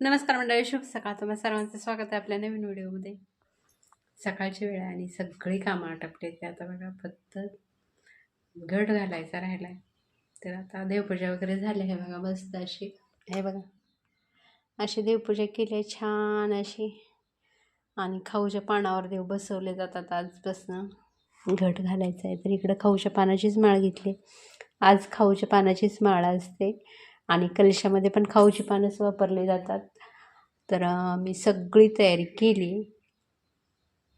नमस्कार मंडळी शुभ सकाळ. तुम्हाला सर्वांचं स्वागत आहे आपल्या नवीन व्हिडिओमध्ये. सकाळची वेळ आहे आणि सगळी कामं आटपले ते आता बघा फक्त घट घालायचा राहिला आहे तर आता देवपूजा वगैरे झाली आहे बघा मस्त अशी. हे बघा अशी देवपूजा केली आहे छान अशी. आणि खाऊच्या पानावर देव बसवले जातात आजपासनं. घट घालायचा आहे. तर इकडं खाऊच्या पानाचीच माळ घेतली. आज खाऊच्या पानाचीच माळ असते. आणि कलशामध्ये पण खाऊची पानंच वापरली जातात. तर मी सगळी तयारी केली.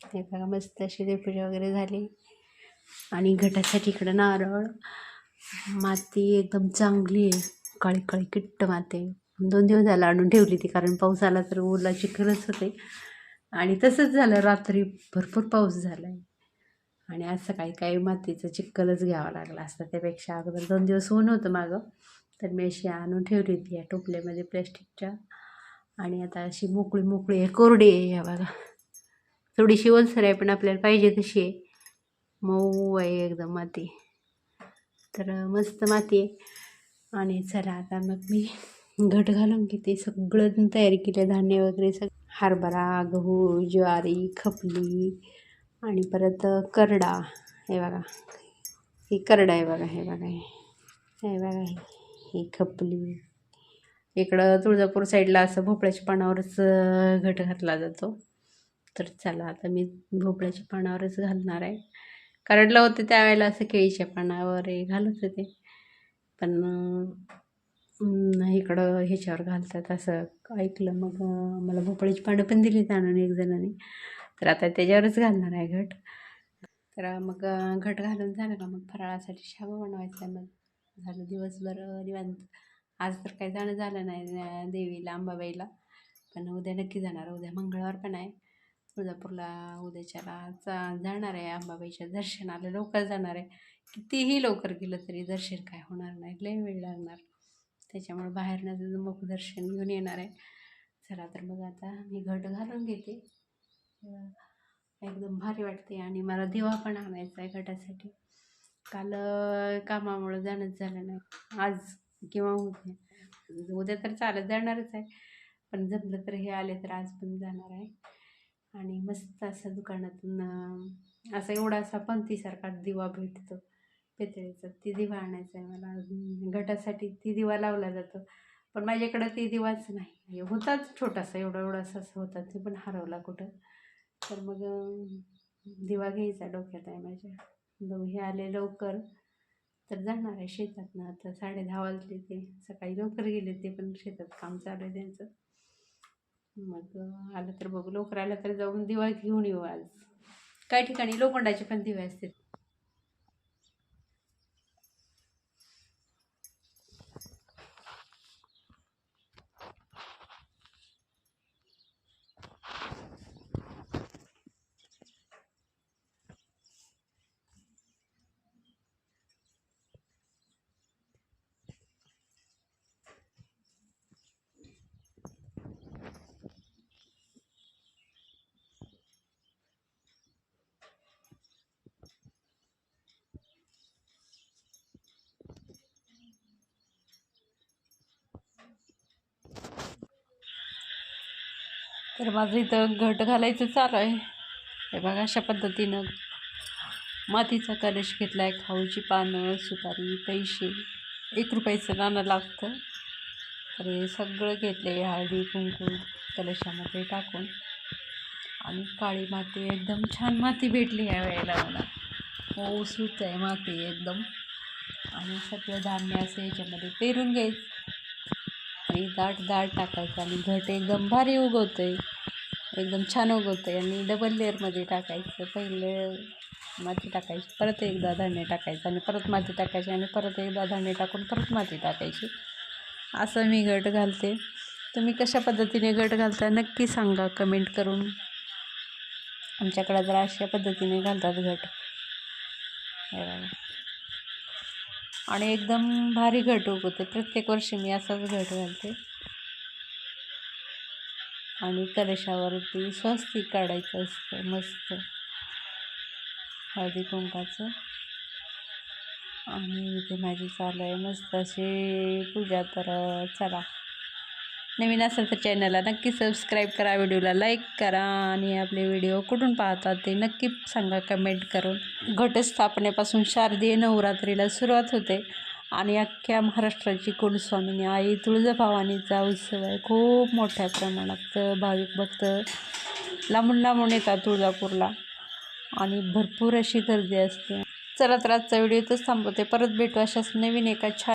हे बघा मस्त अशी देवपूजा वगैरे झाली. आणि घटासाठी इकडं नारळ माती एकदम चांगली आहे. काळी काळी किट्ट माती दोन दिवस झाला आणून ठेवली ती कारण पाऊस आला तर ओला चिखलच होते. आणि तसंच झालं रात्री भरपूर पाऊस झाला आहे आणि आज सकाळी काही मातीचं चिक्कलच घ्यावा लागला असता त्यापेक्षा अगोदर दोन दिवस ऊन होतं मागं. तर मी अशी आणून ठेवली होती या टोपल्यामध्ये प्लॅस्टिकच्या. आणि आता अशी मोकळी मोकळी आहे कोरडी आहे ह्या बघा. थोडीशी ओलसर आहे पण आपल्याला पाहिजे तशी आहे. मऊ आहे एकदम माती. तर मस्त माती आहे. आणि चला आता मग मी घट घालून घेते. सगळं तयारी केलं आहे धान्य वगैरे सग हरभरा गहू ज्वारी खपली आणि परत करडा. हे बघा. हे करडा आहे बघा हे बघा. हे बघा हे. ही खपली. इकडं तुळजापूर साईडला असं भोपळ्याच्या पानावरच घट घातला जातो. तर चला आता मी भोपळ्याच्या पानावरच घालणार आहे. करडलं होतं त्यावेळेला असं केळीच्या पानावर हे घालत होते. पण इकडं ह्याच्यावर घालतात असं ऐकलं मग मला भोपळ्याची पानं पण दिली आणून एक जणांनी. तर आता त्याच्यावरच घालणार आहे घट. तर मग घट घालून झालं का मग फराळासाठी शाबू बनवायचा आहे मग? झालं दिवसभर निवांत. आज तर काही जाणं झालं नाही देवीला अंबाबाईला. पण उद्या नक्की जाणार. उद्या मंगळवार पण आहे. तुळजापूरला उद्याच्याला चा जाणार आहे. अंबाबाईच्या दर्शनाला लवकर जाणार आहे. कितीही लवकर गेलं तरी दर्शन काय होणार नाही. लय वेळ लागणार. त्याच्यामुळे बाहेरनं मग दर्शन घेऊन येणार आहे. चला तर मग आता मी घट घालून घेते. एकदम भारी वाटते आणि मला दिवा पण आणायचा आहे घटासाठी. काल कामामुळं जाणंच झालं नाही. आज किंवा उद्या. उद्या तर चालत जाणारच आहे. पण जमलं तर हे आले तर आज पण जाणार आहे. आणि मस्त असं दुकानातून अं, असा एवढासा पंथीसारखा दिवा भेटतो. पितळेचा. ती दिवा आणायचा आहे मला. घटासाठी ती दिवा लावला जातो. पण माझ्याकडं ती दिवाच नाही. होताच छोटासा एवढा एवढासा असं होता. ते पण हरवला कुठं. तर मग दिवा घ्यायचा डोक्यात आहे माझ्या. दोघे हे आले लवकर. तर जाणार आहे शेतातनं. आता साडे दहा वाजले ते. सकाळी लवकर गेले ते पण शेतात काम चालू आहे त्यांचं. मग आलं तर बघू. लवकर आलं तर जाऊन दिवाळी घेऊन येऊ आज. काही ठिकाणी लोखंडाचे पण दिवे असतील. तर माझं इथं घट घालायचं चालू आहे. हे बघा अशा पद्धतीनं मातीचा कलश घेतला आहे खाऊची पानं सुपारी पैसे. एक रुपयाचं नाणं लागतं. तर हे सगळं घेतलं आहे हळदी कुंकू कलशामध्ये टाकून. आणि काळी माती एकदम छान माती भेटली ह्या वेळेला मला. हो, मऊसूत आहे माती एकदम. आणि सगळं धान्य असं याच्यामध्ये पेरून घ्यायचं. आणि दाट दाट टाकायचं आणि घट एकदम भारी उगवतं आहे एकदम छान उगवतं आहे आणि डबल लेअरमध्ये टाकायचं. पहिले माती टाकायची परत एकदा धान्य टाकायचं आणि परत माती टाकायची आणि परत एकदा धान्य टाकून परत माती टाकायची. असं मी घट घालते. तुम्ही कशा पद्धतीने घट घालता नक्की सांगा कमेंट करून. आमच्याकडं जरा अशा पद्धतीने घालतात घट. हे आणि एकदम भारी घट उगवते प्रत्येक वर्षी मी असाच घट घालते. आणि कलशावरती स्वस्तिक काढायचं असतं मस्त. हळदी कुंकाचं. आणि इथे माझी चालू आहे. मस्त अशी पूजा तर चला. नवीन असेल तर चॅनलला नक्की सबस्क्राईब करा व्हिडिओला लाईक करा आणि आपले व्हिडिओ कुठून पाहतात ते नक्की सांगा कमेंट करून. घटस्थापनेपासून शारदीय नवरात्रीला सुरुवात होते आणि अख्ख्या महाराष्ट्राची कुलस्वामिनी आई तुळजाभवानीचा उत्सव आहे. खूप मोठ्या प्रमाणात भाविक भक्त लांबून लांबून येतात तुळजापूरला आणि भरपूर अशी गर्दी असते. चला तर आजचा व्हिडिओ इथंच थांबवते. परत भेटू अशाच नवीन एका छान